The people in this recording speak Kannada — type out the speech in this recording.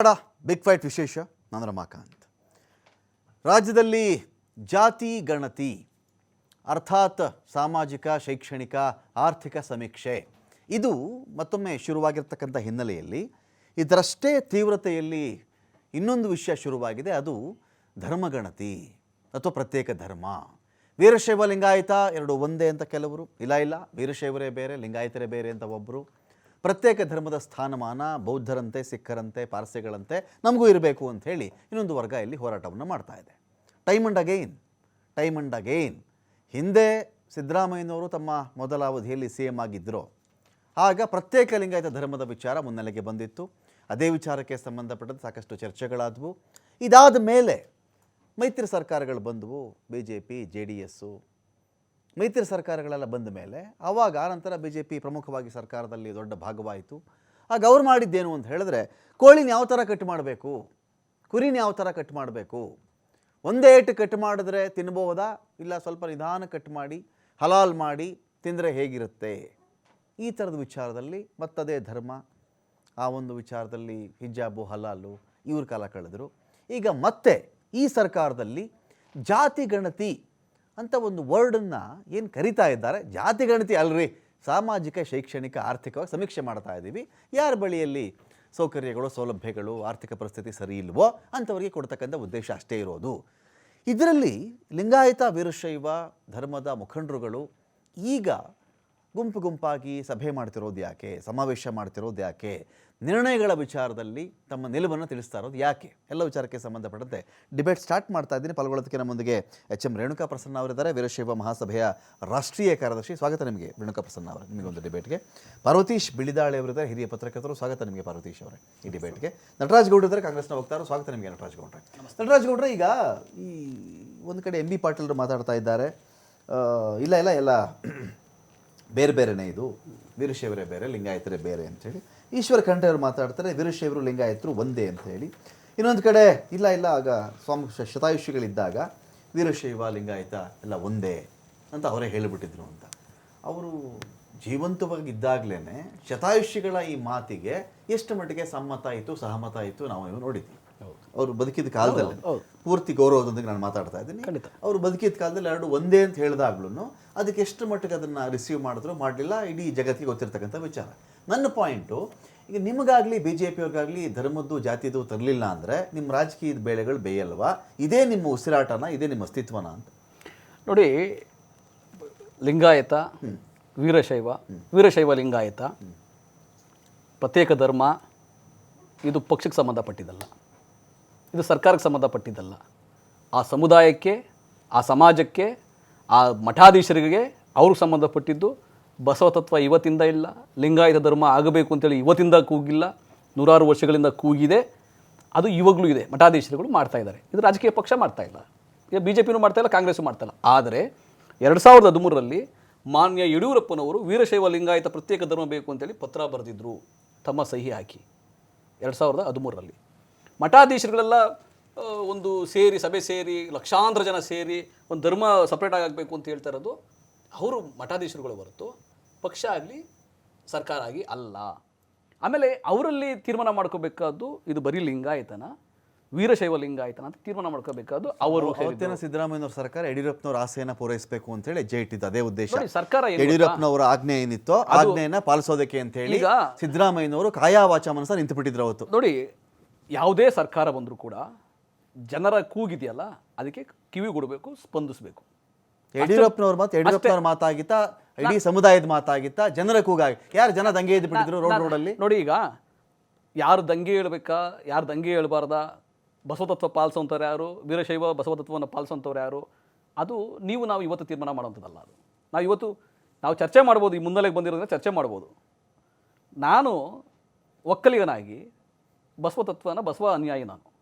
ಬಿಗ್ ಫೈಟ್ ವಿಶೇಷ ನಾನು ರಮಾಕಾಂತ್ ರಾಜ್ಯದಲ್ಲಿ ಜಾತಿ ಗಣತಿ, ಅರ್ಥಾತ್ ಸಾಮಾಜಿಕ, ಶೈಕ್ಷಣಿಕ, ಆರ್ಥಿಕ ಸಮೀಕ್ಷೆ, ಇದು ಮತ್ತೊಮ್ಮೆ ಶುರುವಾಗಿರ್ತಕ್ಕಂಥ ಹಿನ್ನೆಲೆಯಲ್ಲಿ ಇದರಷ್ಟೇ ತೀವ್ರತೆಯಲ್ಲಿ ಇನ್ನೊಂದು ವಿಷಯ ಶುರುವಾಗಿದೆ, ಅದು ಧರ್ಮಗಣತಿ ಅಥವಾ ಪ್ರತ್ಯೇಕ ಧರ್ಮ. ವೀರಶೈವ ಲಿಂಗಾಯತ ಎರಡು ಒಂದೇ ಅಂತ ಕೆಲವರು, ಇಲ್ಲ ಇಲ್ಲ, ವೀರಶೈವರೇ ಬೇರೆ, ಲಿಂಗಾಯತರೇ ಬೇರೆ ಅಂತ ಒಬ್ಬರು ಪ್ರತ್ಯೇಕ ಧರ್ಮದ ಸ್ಥಾನಮಾನ, ಬೌದ್ಧರಂತೆ, ಸಿಖ್ಖರಂತೆ, ಪಾರ್ಸಿಗಳಂತೆ ನಮಗೂ ಇರಬೇಕು ಅಂತ ಹೇಳಿ ಇನ್ನೊಂದು ವರ್ಗ ಇಲ್ಲಿ ಹೋರಾಟವನ್ನು ಮಾಡ್ತಾ ಇದೆ. Time and again time and again. ಹಿಂದೆ ಸಿದ್ದರಾಮಯ್ಯನವರು ತಮ್ಮ ಮೊದಲ ಅವಧಿಯಲ್ಲಿ ಸಿ ಎಂ ಆಗಿದ್ದರು ಆಗ ಪ್ರತ್ಯೇಕ ಲಿಂಗಾಯತ ಧರ್ಮದ ವಿಚಾರ ಮುನ್ನೆಲೆಗೆ ಬಂದಿತ್ತು. ಅದೇ ವಿಚಾರಕ್ಕೆ ಸಂಬಂಧಪಟ್ಟಂತೆ ಸಾಕಷ್ಟು ಚರ್ಚೆಗಳಾದವು. ಇದಾದ ಮೇಲೆ ಮೈತ್ರಿ ಸರ್ಕಾರಗಳು ಬಂದವು. B J P, J D S ಮೈತ್ರಿ ಸರ್ಕಾರಗಳೆಲ್ಲ ಬಂದ ಮೇಲೆ ಆವಾಗ ನಂತರ ಬಿ ಜೆ ಪಿ ಪ್ರಮುಖವಾಗಿ ಸರ್ಕಾರದಲ್ಲಿ ದೊಡ್ಡ ಭಾಗವಾಯಿತು. ಆಗ ಅವ್ರು ಮಾಡಿದ್ದೇನು ಅಂತ ಹೇಳಿದ್ರೆ, ಕೋಳಿನ ಯಾವ ಥರ ಕಟ್ ಮಾಡಬೇಕು? ಕುರಿನ ಯಾವ ಥರ ಕಟ್ ಮಾಡಬೇಕು? ಒಂದೇ ಏಟು ಕಟ್ ಮಾಡಿದ್ರೆ ತಿನ್ಬೋದಾ? ಇಲ್ಲ ಸ್ವಲ್ಪ ನಿಧಾನ ಕಟ್ ಮಾಡಿ, ಹಲಾಲ್ ಮಾಡಿ ತಿಂದರೆ ಹೇಗಿರುತ್ತೆ? ಈ ಥರದ ವಿಚಾರದಲ್ಲಿ ಮತ್ತದೇ ಧರ್ಮ, ಆ ಒಂದು ವಿಚಾರದಲ್ಲಿ ಹಿಜಾಬು, ಹಲಾಲು ಇವ್ರ ಕಾಲ ಕಳೆದರು. ಈಗ ಮತ್ತೆ ಈ ಸರ್ಕಾರದಲ್ಲಿ ಜಾತಿ ಗಣತಿ ಅಂತ ಒಂದು ವರ್ಡನ್ನು ಏನು ಕರಿತಾ ಇದ್ದಾರೆ? ಜಾತಿ, ಗಣತಿ ಅಲ್ರಿ. ಸಾಮಾಜಿಕ, ಶೈಕ್ಷಣಿಕ, ಆರ್ಥಿಕವಾಗಿ ಸಮೀಕ್ಷೆ ಮಾಡ್ತಾ ಇದ್ದೀವಿ ಯಾರ ಬಳಿಯಲ್ಲಿ ಸೌಕರ್ಯಗಳು, ಸೌಲಭ್ಯಗಳು, ಆರ್ಥಿಕ ಪರಿಸ್ಥಿತಿ ಸರಿ ಇಲ್ವೋ ಅಂಥವರಿಗೆ ಕೊಡ್ತಕ್ಕಂಥ ಉದ್ದೇಶ ಅಷ್ಟೇ ಇರೋದು. ಇದರಲ್ಲಿ ಲಿಂಗಾಯತ, ವೀರಶೈವ, ಧರ್ಮದ ಮುಖಂಡರುಗಳು ಈಗ ಗುಂಪು ಗುಂಪಾಗಿ ಸಭೆ ಮಾಡ್ತಿರೋದು ಯಾಕೆ? ಸಮಾವೇಶ ಮಾಡ್ತಿರೋದು ಯಾಕೆ? ನಿರ್ಣಯಗಳ ವಿಚಾರದಲ್ಲಿ ತಮ್ಮ ನಿಲುವನ್ನು ತಿಳಿಸ್ತಾ ಇರೋದು ಯಾಕೆ? ಎಲ್ಲ ವಿಚಾರಕ್ಕೆ ಸಂಬಂಧಪಟ್ಟಂತೆ ಡಿಬೇಟ್ ಸ್ಟಾರ್ಟ್ ಮಾಡ್ತಾ ಇದ್ದೀನಿ. ಪಾಲ್ಗೊಳ್ಳೋದಕ್ಕೆ ನಮ್ಮೊಂದಿಗೆ ಎಚ್ ಎಂ ರೇಣುಕಾ ಪ್ರಸನ್ನ ಅವರಿದ್ದಾರೆ. ವೀರಶೈವ ಮಹಾಸಭೆಯ ರಾಷ್ಟ್ರೀಯ ಕಾರ್ಯದರ್ಶಿ. ಸ್ವಾಗತ ನಿಮಗೆ ರೇಣುಕಾ ಪ್ರಸನ್ನ ಅವರೇ, ನಿಮಗೊಂದು ಡಿಬೇಟ್ಗೆ. ಪಾರ್ವತೀಶ್ ಬಿಳಿದಾಳೆ ಅವರಿದ್ದಾರೆ. ಹಿರಿಯ ಪತ್ರಕರ್ತರು, ಸ್ವಾಗತ ನಿಮಗೆ ಪಾರ್ವತೀಶ್ ಅವರೇ ಈ ಡಿಬೇಟ್ಗೆ. ನಟರಾಜ್ ಗೌಡ್ರು ಇದ್ದಾರೆ, ಕಾಂಗ್ರೆಸ್ನ ವಕ್ತಾರರು ಸ್ವಾಗತ ನಿಮಗೆ ನಟರಾಜ್ ಗೌಡ್ರೆ. ನಟರಾಜ್ ಗೌಡ್ರೆ ಈಗ ಈ ಒಂದು ಕಡೆ ಎಂ ಬಿ ಪಾಟೀಲ್ರು ಮಾತಾಡ್ತಾ ಇದ್ದಾರೆ. ಇಲ್ಲ ಇಲ್ಲ, ಎಲ್ಲ ಬೇರೆ ಬೇರೆನೇ ಇದು. ವೀರಶೈವರೇ ಬೇರೆ, ಲಿಂಗಾಯತರೇ ಬೇರೆ ಅಂತೇಳಿ ಈಶ್ವರ ಖಂಡ್ರೆಯವರು ಮಾತಾಡ್ತಾರೆ, ವೀರಶೈವರು, ಲಿಂಗಾಯತರು ಒಂದೇ ಅಂತ ಹೇಳಿ. ಇನ್ನೊಂದು ಕಡೆ, ಇಲ್ಲ ಇಲ್ಲ, ಆಗ ಸ್ವಾಮಿ ಶತಾಯುಷಿಗಳಿದ್ದಾಗ ವೀರಶೈವ, ಲಿಂಗಾಯತ ಎಲ್ಲ ಒಂದೇ ಅಂತ ಅವರೇ ಹೇಳಿಬಿಟ್ಟಿದ್ರು ಅಂತ. ಅವರು ಜೀವಂತವಾಗಿದ್ದಾಗಲೇ ಶತಾಯುಷಿಗಳ ಈ ಮಾತಿಗೆ ಎಷ್ಟು ಮಟ್ಟಿಗೆ ಸಮ್ಮತ ಆಯಿತು, ಸಹಮತ ಆಯಿತು ನಾವು ನೋಡಿದ್ವಿ. ಅವರು ಬದುಕಿದ ಕಾಲದಲ್ಲಿ ಪೂರ್ತಿ ಗೌರವದೊಂದಿಗೆ ನಾನು ಮಾತಾಡ್ತಾ ಇದ್ದೀನಿ. ಅವರು ಬದುಕಿದ ಕಾಲದಲ್ಲಿ ಎರಡು ಒಂದೇ ಅಂತ ಹೇಳಿದಾಗ್ಲೂ ಅದಕ್ಕೆ ಎಷ್ಟು ಮಟ್ಟಿಗೆ ಅದನ್ನು ರಿಸೀವ್ ಮಾಡಿದ್ರು ಮಾಡಲಿಲ್ಲ ಇಡೀ ಜಗತ್ತಿಗೆ ಗೊತ್ತಿರ್ತಕ್ಕಂಥ ವಿಚಾರ. ನನ್ನ ಪಾಯಿಂಟು ಈಗ ನಿಮಗಾಗಲಿ ಬಿ ಜೆ ಪಿಯವ್ರಿಗಾಗಲಿ ಧರ್ಮದ್ದು ಜಾತಿದು ತರಲಿಲ್ಲ ಅಂದರೆ ನಿಮ್ಮ ರಾಜಕೀಯದ ಬೇಳೆಗಳು ಬೇಯಲ್ವಾ? ಇದೇ ನಿಮ್ಮ ಉಸಿರಾಟನ ಇದೇ ನಿಮ್ಮ ಅಸ್ತಿತ್ವನ ಅಂತ. ನೋಡಿ ಲಿಂಗಾಯತ ವೀರಶೈವ ವೀರಶೈವ ಲಿಂಗಾಯತ ಪ್ರತ್ಯೇಕ ಧರ್ಮ ಇದು ಪಕ್ಷಕ್ಕೆ ಸಂಬಂಧಪಟ್ಟಿದ್ದಲ್ಲ. ಇದು ಸರ್ಕಾರಕ್ಕೆ ಸಂಬಂಧಪಟ್ಟಿದ್ದಲ್ಲ. ಆ ಸಮುದಾಯಕ್ಕೆ, ಆ ಸಮಾಜಕ್ಕೆ, ಆ ಮಠಾಧೀಶರಿಗೆ ಅವ್ರಿಗೆ ಸಂಬಂಧಪಟ್ಟಿದ್ದು. ಬಸವ ತತ್ವ ಇವತ್ತಿಂದ ಇಲ್ಲ, ಲಿಂಗಾಯತ ಧರ್ಮ ಆಗಬೇಕು ಅಂತೇಳಿ ಇವತ್ತಿಂದ ಕೂಗಿಲ್ಲ, ನೂರಾರು ವರ್ಷಗಳಿಂದ ಕೂಗಿದೆ. ಅದು ಇವಾಗಲೂ ಇದೆ, ಮಠಾಧೀಶರುಗಳು ಮಾಡ್ತಾ ಇದ್ದಾರೆ. ಇದು ರಾಜಕೀಯ ಪಕ್ಷ ಮಾಡ್ತಾ ಇಲ್ಲ. ಈಗ ಬಿ ಜೆ ಪಿನೂ ಮಾಡ್ತಾ ಇಲ್ಲ, ಕಾಂಗ್ರೆಸ್ಸು ಮಾಡ್ತಾ ಇಲ್ಲ. ಆದರೆ ಎರಡು ಸಾವಿರದ ಹದಿಮೂರರಲ್ಲಿ ಮಾನ್ಯ ಯಡಿಯೂರಪ್ಪನವರು ವೀರಶೈವ ಲಿಂಗಾಯತ ಪ್ರತ್ಯೇಕ ಧರ್ಮ ಬೇಕು ಅಂತೇಳಿ ಪತ್ರ ಬರೆದಿದ್ದರು ತಮ್ಮ ಸಹಿ ಹಾಕಿ. ಎರಡು ಸಾವಿರದ ಹದಿಮೂರರಲ್ಲಿ. ಮಠಾಧೀಶರುಗಳೆಲ್ಲ ಒಂದು ಸೇರಿ ಸಭೆ ಸೇರಿ ಲಕ್ಷಾಂತರ ಜನ ಸೇರಿ ಒಂದು ಧರ್ಮ ಸಪ್ರೇಟ್ ಆಗಬೇಕು ಅಂತ ಹೇಳ್ತಾ ಇರೋದು ಅವರು ಮಠಾಧೀಶರುಗಳು ಹೊರತು ಪಕ್ಷ ಆಗಲಿ ಸರ್ಕಾರ ಆಗಿ ಅಲ್ಲ. ಆಮೇಲೆ ಅವರಲ್ಲಿ ತೀರ್ಮಾನ ಮಾಡ್ಕೋಬೇಕಾದ್ದು ಇದು ಬರೀ ಲಿಂಗಾಯತನ ವೀರಶೈವ ಲಿಂಗಾಯತನ ಅಂತ ತೀರ್ಮಾನ ಮಾಡ್ಕೋಬೇಕಾದ್ದು ಅವರು ಅವತ್ತಿನ ಸಿದ್ದರಾಮಯ್ಯನವ್ರ ಸರ್ಕಾರ ಯಡಿಯೂರಪ್ಪನವ್ರ ಆಸೆಯನ್ನ ಪೂರೈಸಬೇಕು ಅಂತ ಹೇಳಿ ಹೆಜ್ಜೆ ಇಟ್ಟಿದ್ದು ಅದೇ ಉದ್ದೇಶ. ಸರ್ಕಾರ ಯಡಿಯೂರಪ್ಪನವರ ಆಜ್ಞೆ ಏನಿತ್ತು ಆಜ್ಞೆಯನ್ನ ಪಾಲಿಸೋದಕ್ಕೆ ಅಂತ ಹೇಳಿ ಈಗ- ಸಿದ್ದರಾಮಯ್ಯನವರು ಕಾಯಾವಾಚ ಮನಸ್ಸ ನಿಂತು ಬಿಟ್ಟಿದ್ರು ಅವತ್ತು. ನೋಡಿ ಯಾವುದೇ ಸರ್ಕಾರ ಬಂದರೂ ಕೂಡ ಜನರ ಕೂಗಿದೆಯಲ್ಲ ಅದಕ್ಕೆ ಕಿವಿ ಕೊಡಬೇಕು ಸ್ಪಂದಿಸಬೇಕು. ಯಡಿಯೂರಪ್ಪನವ್ರ ಮಾತು ಯಡಿಯೂರಪ್ಪನವ್ರ ಮಾತಾಗಿತ್ತಾ ಇಡೀ ಸಮುದಾಯದ ಮಾತಾಗಿತ್ತ ಜನರ ಕೂಗಾಗಿ ಯಾರು ಜನ ದಂಗೆ ಎದ್ದು ಬಿಟ್ಟಿದ್ರು ರೋಡ್ ರೋಡಲ್ಲಿ ನೋಡಿ ಈಗ ಯಾರು ದಂಗೆ ಹೇಳ್ಬೇಕಾ ಯಾರು ದಂಗೆ ಹೇಳಬಾರ್ದ? ಬಸವತತ್ವ ಪಾಲಿಸೋಂಥವ್ರು ಯಾರು? ವೀರಶೈವ ಬಸವತತ್ವವನ್ನು ಪಾಲಿಸೋಂಥವ್ರು ಯಾರು? ಅದು ನೀವು ನಾವು ಇವತ್ತು ತೀರ್ಮಾನ ಮಾಡುವಂಥದ್ದಲ್ಲ ಅದು. ನಾವು ಇವತ್ತು ನಾವು ಚರ್ಚೆ ಮಾಡ್ಬೋದು ಈ ಮುನ್ನೆಲೆಗೆ ಬಂದಿರೋದ್ರೆ ಚರ್ಚೆ ಮಾಡ್ಬೋದು. ನಾನು ಒಕ್ಕಲಿಗನಾಗಿ ಬಸವತತ್ವನ ಬಸವ ಅನುಯಾಯಿ ನಾನು.